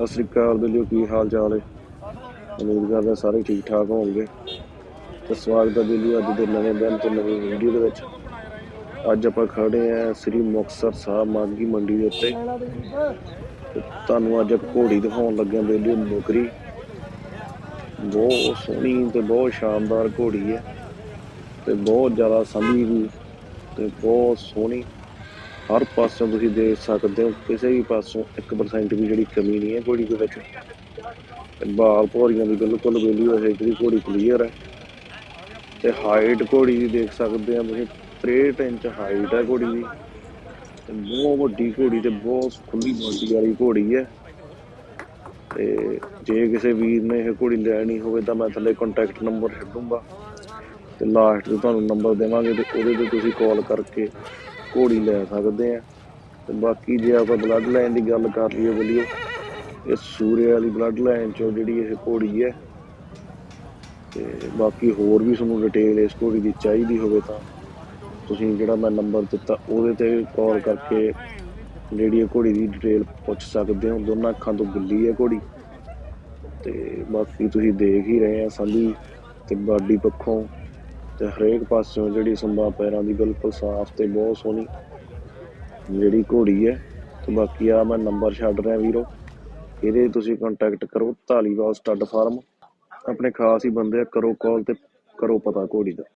ਸਤਿ ਸ੍ਰੀ ਅਕਾਲ ਬਿਲਿਓ ਕੀ ਹਾਲ ਚਾਲ ਹੈ? ਉਮੀਦ ਕਰਦਾ ਸਾਰੇ ਠੀਕ ਠਾਕ ਹੋਣਗੇ। ਤੇ ਸਵਾਗਤ ਹੈ ਬਿਲਿਓ ਅੱਜ ਦੇ ਨਵੇਂ ਦਿਨ ਤੇ ਨਵੀਂ ਵੀਡੀਓ ਦੇ ਵਿੱਚ। ਅੱਜ ਆਪਾਂ ਖੜੇ ਆ ਸ੍ਰੀ ਮੁਕਤਸਰ ਸਾਹਿਬ ਮਾਗੀ ਮੰਡੀ ਦੇ ਉੱਤੇ। ਤੇ ਤੁਹਾਨੂੰ ਅੱਜ ਘੋੜੀ ਦਿਖਾਉਣ ਲੱਗਿਆ ਬਿਲਿਓ ਨੌਕਰੀ। ਬਹੁਤ ਸੋਹਣੀ ਤੇ ਬਹੁਤ ਸ਼ਾਨਦਾਰ ਘੋੜੀ ਹੈ। ਤੇ ਬਹੁਤ ਜ਼ਿਆਦਾ ਸੰਭੀ ਵੀ ਤੇ ਬਹੁਤ ਸੋਹਣੀ। ਹਰ ਪਾਸਿਓਂ ਤੁਸੀਂ ਦੇਖ ਸਕਦੇ ਹੋ, ਕਿਸੇ ਵੀ ਪਾਸੋਂ 1% ਵੀ ਜਿਹੜੀ ਕਮੀ ਨਹੀਂ ਹੈ ਘੋੜੀ ਦੇ ਵਿੱਚ। ਤੇ ਬਾਲ ਭੌਰੀਆਂ ਦੀ ਬਿਲਕੁਲ ਵੇਲੀ ਹੋਏ ਜਿਹੜੀ ਘੋੜੀ ਕਲੀਅਰ ਹੈ। ਤੇ ਹਾਈਟ ਘੋੜੀ ਦੀ ਦੇਖ ਸਕਦੇ ਆ ਤੁਸੀਂ 63 ਇੰਚ ਹਾਈਟ ਹੈ ਘੋੜੀ ਦੀ। ਤੇ ਬਹੁਤ ਵੱਡੀ ਘੋੜੀ ਤੇ ਬਹੁਤ ਖੁੱਲੀ ਬਾਡੀ ਵਾਲੀ ਘੋੜੀ ਹੈ। ਤੇ ਜੇ ਕਿਸੇ ਵੀਰ ਨੇ ਇਹ ਘੋੜੀ ਲੈਣੀ ਹੋਵੇ ਤਾਂ ਮੈਂ ਥੱਲੇ ਕੰਟੈਕਟ ਨੰਬਰ ਛੱਡੂੰਗਾ। ਤੇ ਲਾਸਟ ਤੇ ਤੁਹਾਨੂੰ ਨੰਬਰ ਦੇਵਾਂਗੇ ਤੇ ਉਹਦੇ ਤੇ ਤੁਸੀਂ ਕਾਲ ਕਰਕੇ ਘੋੜੀ ਲੈ ਸਕਦੇ ਆ। ਤੇ ਬਾਕੀ ਜੇ ਆਪਾਂ ਬਲੱਡ ਲਾਈਨ ਦੀ ਗੱਲ ਕਰ ਲਈਏ ਬੋਲੀਓ ਇਹ ਸੂਰਿਆ ਵਾਲੀ ਬਲੱਡ ਲਾਈਨ ਚੋਂ ਜਿਹੜੀ ਇਹ ਘੋੜੀ ਹੈ, ਤੇ ਬਾਕੀ ਹੋਰ ਵੀ ਤੁਹਾਨੂੰ ਡਿਟੇਲ ਇਸ ਘੋੜੀ ਦੀ ਚਾਹੀਦੀ ਹੋਵੇ ਤਾਂ ਤੁਸੀਂ ਜਿਹੜਾ ਮੈਂ ਨੰਬਰ ਦਿੱਤਾ ਉਹਦੇ ਤੇ ਕਾਲ ਕਰਕੇ ਜਿਹੜੀ ਇਹ ਘੋੜੀ ਦੀ ਡਿਟੇਲ ਪੁੱਛ ਸਕਦੇ ਹੋ। ਦੋਨਾਂ ਅੱਖਾਂ ਤੋਂ ਗੁੱਲੀ ਹੈ ਘੋੜੀ। ਤੇ ਬਾਕੀ ਤੁਸੀਂ ਦੇਖ ਹੀ ਰਹੇ ਆ ਸੰਧੀ ਤੇ ਬਾਡੀ ਪੱਖੋਂ ਤੇ ਹਰੇਕ ਪਾਸਿਓਂ ਜਿਹੜੀ ਸੰਭਾ ਪੈਰਾਂ ਦੀ ਬਿਲਕੁਲ ਸਾਫ਼ ਤੇ ਬਹੁਤ ਸੋਹਣੀ ਜਿਹੜੀ ਘੋੜੀ ਹੈ। ਤੇ ਬਾਕੀ ਆ ਮੈਂ ਨੰਬਰ ਛੱਡ ਰਿਹਾ ਵੀਰੋ, ਇਹਦੇ ਤੁਸੀਂ ਕੰਟੈਕਟ ਕਰੋ, ਧਾਲੀਵਾਲ ਸਟੱਡ ਫਾਰਮ। ਆਪਣੇ ਖਾਸ ਹੀ ਬੰਦੇ ਆ, ਕਰੋ ਕਾਲ ਤੇ ਕਰੋ ਪਤਾ ਘੋੜੀ ਦਾ।